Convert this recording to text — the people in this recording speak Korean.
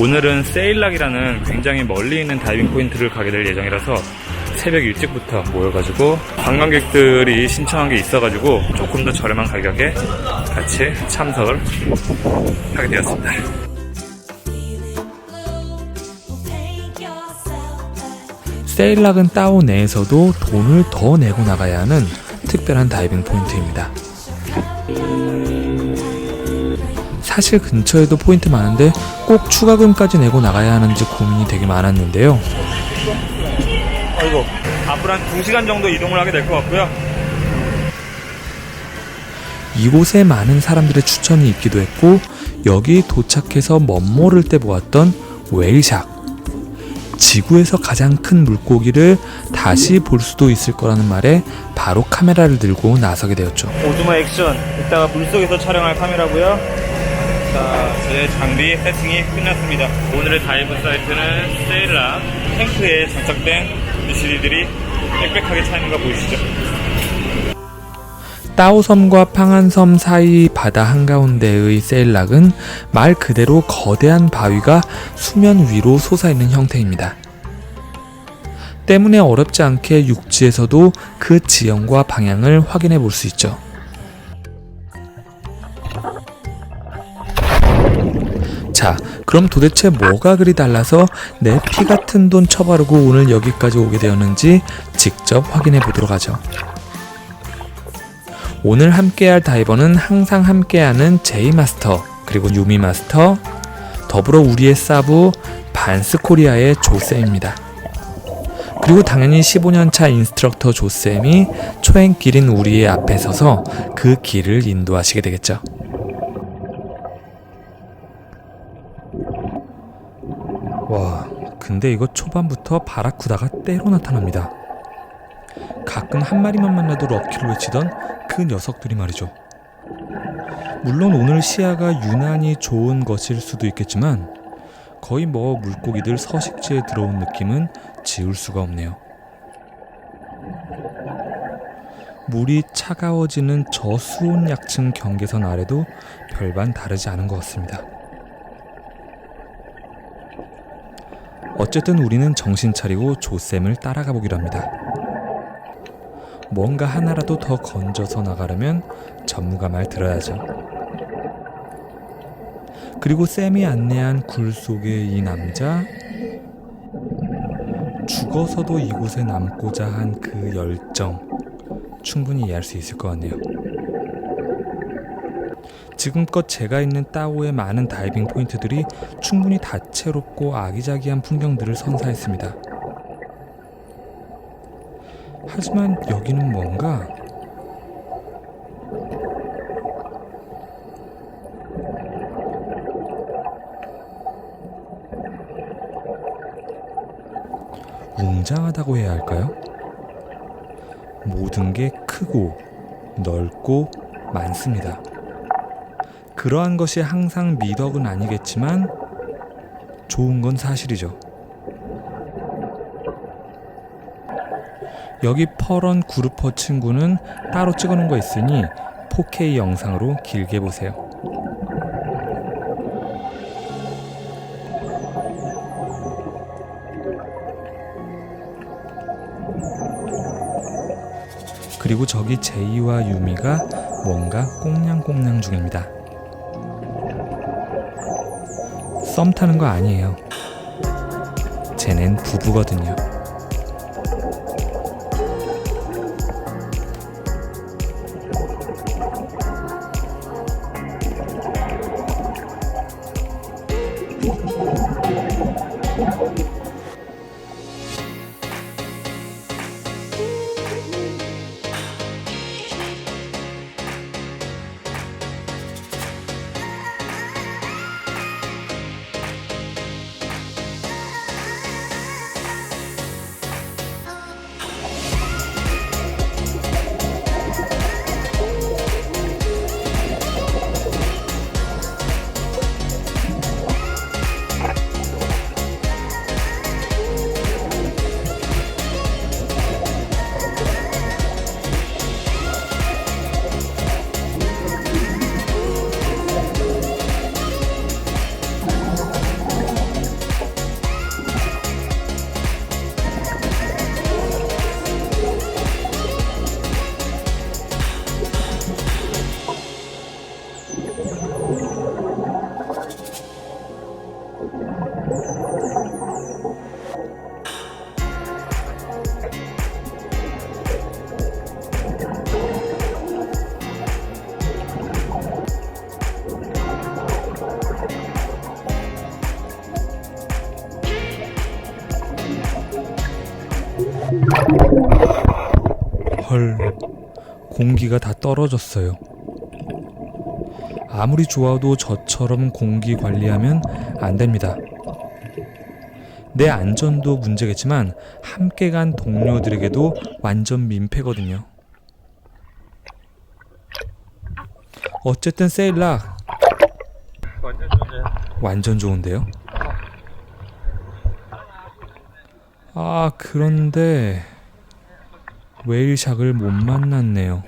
오늘은 세일락이라는 굉장히 멀리 있는 다이빙 포인트를 가게 될 예정이라서 새벽 일찍부터 모여가지고 관광객들이 신청한 게 있어가지고 조금 더 저렴한 가격에 같이 참석을 하게 되었습니다. 세일락은 따오 내에서도 돈을 더 내고 나가야 하는 특별한 다이빙 포인트입니다. 사실 근처에도 포인트 많은데 꼭 추가금까지 내고 나가야 하는지 고민이 되게 많았는데요. 아이고, 앞으로 한 2시간 정도 이동을 하게 될 것 같고요. 이곳에 많은 사람들의 추천이 있기도 했고 여기 도착해서 멋모를 때 보았던 웨일샥 지구에서 가장 큰 물고기를 다시 볼 수도 있을 거라는 말에 바로 카메라를 들고 나서게 되었죠. 오즈마 액션 이따가 물속에서 촬영할 카메라고요. 자, 제 장비 세팅이 끝났습니다. 오늘의 다이브 사이트는 세일라 탱크에 장착된 미시리들이 빽빽하게 차 있는 거 보이시죠? 따오섬과 팡안섬 사이 바다 한가운데의 세일락은 말 그대로 거대한 바위가 수면 위로 솟아있는 형태입니다. 때문에 어렵지 않게 육지에서도 그 지형과 방향을 확인해 볼 수 있죠. 자, 그럼 도대체 뭐가 그리 달라서 내 피 같은 돈 쳐바르고 오늘 여기까지 오게 되었는지 직접 확인해 보도록 하죠. 오늘 함께할 다이버는 항상 함께하는 제이 마스터 그리고 유미 마스터 더불어 우리의 사부 반스 코리아의 조쌤입니다. 그리고 당연히 15년차 인스트럭터 조쌤이 초행길인 우리의 앞에 서서 그 길을 인도하시게 되겠죠. 와, 근데 이거 초반부터 바라쿠다가 때로 나타납니다. 가끔 한 마리만 만나도 럭키를 외치던 그 녀석들이 말이죠. 물론 오늘 시야가 유난히 좋은 것일 수도 있겠지만 거의 뭐 물고기들 서식지에 들어온 느낌은 지울 수가 없네요. 물이 차가워지는 저수온 약층 경계선 아래도 별반 다르지 않은 것 같습니다. 어쨌든 우리는 정신 차리고 조쌤을 따라가 보기로 합니다. 뭔가 하나라도 더 건져서 나가려면 전무가 말 들어야죠. 그리고 쌤이 안내한 굴 속의 이 남자 죽어서도 이곳에 남고자 한 그 열정 충분히 이해할 수 있을 것 같네요. 지금껏 제가 있는 따오의 많은 다이빙 포인트들이 충분히 다채롭고 아기자기한 풍경들을 선사했습니다. 하지만 여기는 뭔가 웅장하다고 해야 할까요? 모든 게 크고 넓고 많습니다. 그러한 것이 항상 미덕은 아니겠지만 좋은 건 사실이죠. 여기 퍼런 구르퍼 친구는 따로 찍어놓은 거 있으니 4K 영상으로 길게 보세요. 그리고 저기 제이와 유미가 뭔가 꽁냥꽁냥 중입니다. 썸 타는 거 아니에요. 쟤넨 부부거든요. 헐, 공기가 다 떨어졌어요. 아무리 좋아도 저처럼 공기 관리하면 안 됩니다. 내 안전도 문제겠지만 함께 간 동료들에게도 완전 민폐거든요. 어쨌든 세일락 완전 좋은데요? 아, 그런데 웨일샥을 못 만났네요.